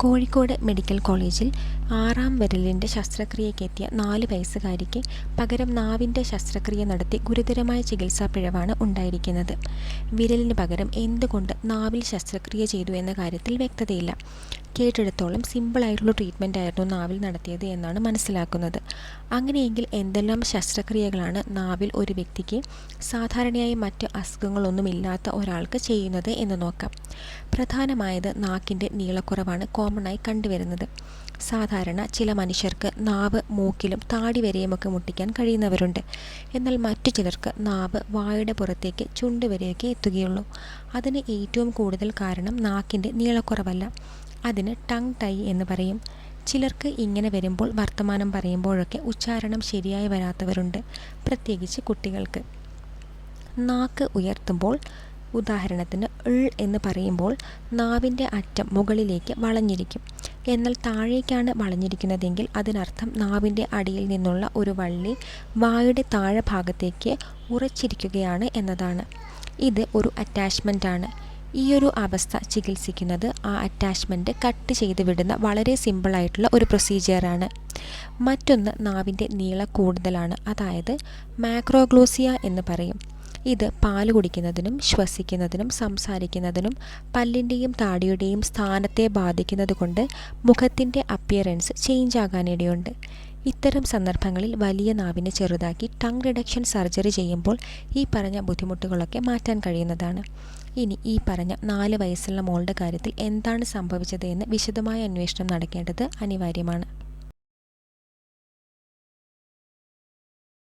Kozhikode medical കോളേജിൽ ആറാം വിരലിന്റെ ശസ്ത്രക്രിയയ്ക്കെത്തിയ നാല് വയസ്സുകാരിക്ക് പകരം നാവിന്റെ ശസ്ത്രക്രിയ നടത്തി ഗുരുതരമായ ചികിത്സാ പിഴവാണ് ഉണ്ടായിരിക്കുന്നത്. വിരലിന് പകരം എന്തുകൊണ്ട് നാവിൽ ശസ്ത്രക്രിയ ചെയ്തു എന്ന കാര്യത്തിൽ വ്യക്തതയില്ല. കേട്ടിടത്തോളം സിമ്പിളായിട്ടുള്ള ട്രീറ്റ്മെന്റ് ആയിരുന്നു നാവിൽ നടത്തിയത് എന്നാണ് മനസ്സിലാക്കുന്നത്. അങ്ങനെയെങ്കിൽ എന്തെല്ലാം ശസ്ത്രക്രിയകളാണ് നാവിൽ ഒരു വ്യക്തിക്ക് സാധാരണയായി മറ്റ് അസുഖങ്ങളൊന്നുമില്ലാത്ത ഒരാൾക്ക് ചെയ്യുന്നത് എന്ന് നോക്കാം. പ്രധാനമായത് നാക്കിന്റെ നീളക്കുറവാണ് കോമണായി കണ്ടുവരുന്നത്. സാധാരണ ചില മനുഷ്യർക്ക് നാവ് മൂക്കിലും താടി വരെയുമൊക്കെ മുട്ടിക്കാൻ കഴിയുന്നവരുണ്ട്. എന്നാൽ മറ്റു ചിലർക്ക് നാവ് വായുടെ പുറത്തേക്ക് ചുണ്ട് വരെയൊക്കെ എത്തുകയുള്ളൂ. അതിന് ഏറ്റവും കൂടുതൽ കാരണം നാക്കിന്റെ നീളക്കുറവല്ല. അതിന് ടങ് ടൈ എന്ന് പറയും. ചിലർക്ക് ഇങ്ങനെ വരുമ്പോൾ വർത്തമാനം പറയുമ്പോഴൊക്കെ ഉച്ചാരണം ശരിയായി വരാത്തവരുണ്ട് പ്രത്യേകിച്ച് കുട്ടികൾക്ക്. നാക്ക് ഉയർത്തുമ്പോൾ ഉദാഹരണത്തിന് ൾ എന്ന് പറയുമ്പോൾ നാവിന്റെ അറ്റം മുകളിലേക്ക് വളഞ്ഞിരിക്കും. എന്നാൽ താഴേക്കാണ് വളഞ്ഞിരിക്കുന്നതെങ്കിൽ അതിനർത്ഥം നാവിന്റെ അടിയിൽ നിന്നുള്ള ഒരു വള്ളി വായുടെ താഴെ ഭാഗത്തേക്ക് ഉറച്ചിരിക്കുകയാണ് എന്നതാണ്. ഇത് ഒരു അറ്റാച്ച്മെന്റ് ആണ് ഒരു അവസ്ഥ ചികിത്സിക്കുന്നത് ആ അറ്റാച്ച്മെന്റ് കട്ട് ചെയ്ത് വിടുന്ന വളരെ സിമ്പിളായിട്ടുള്ള ഒരു പ്രൊസീജിയറാണ് മറ്റൊന്ന് നാവിന്റെ നീള കൂടുതലാണ് അതായത് മാക്രോഗ്ലോസിയ എന്ന് പറയും. ഇത് പാൽ കുടിക്കുന്നതിനും ശ്വസിക്കുന്നതിനും സംസാരിക്കുന്നതിനും പല്ലിന്റെയും താടിയുടെയും സ്ഥാനത്തെ ബാധിക്കുന്നത് കൊണ്ട് മുഖത്തിന്റെ അപ്പിയറൻസ് ചേഞ്ച് ആകാനിടയുണ്ട്. ഇത്തരം സന്ദർഭങ്ങളിൽ വലിയ നാവിനെ ചെറുതാക്കി ടങ് റിഡക്ഷൻ സർജറി ചെയ്യുമ്പോൾ ഈ പറഞ്ഞ ബുദ്ധിമുട്ടുകളൊക്കെ മാറ്റാൻ കഴിയുന്നതാണ്. ഇനി ഈ പറഞ്ഞ നാല് വയസ്സുള്ള മോളുടെ കാര്യത്തിൽ എന്താണ് സംഭവിച്ചത് എന്ന് വിശദമായ അന്വേഷണം നടക്കേണ്ടത് അനിവാര്യമാണ്.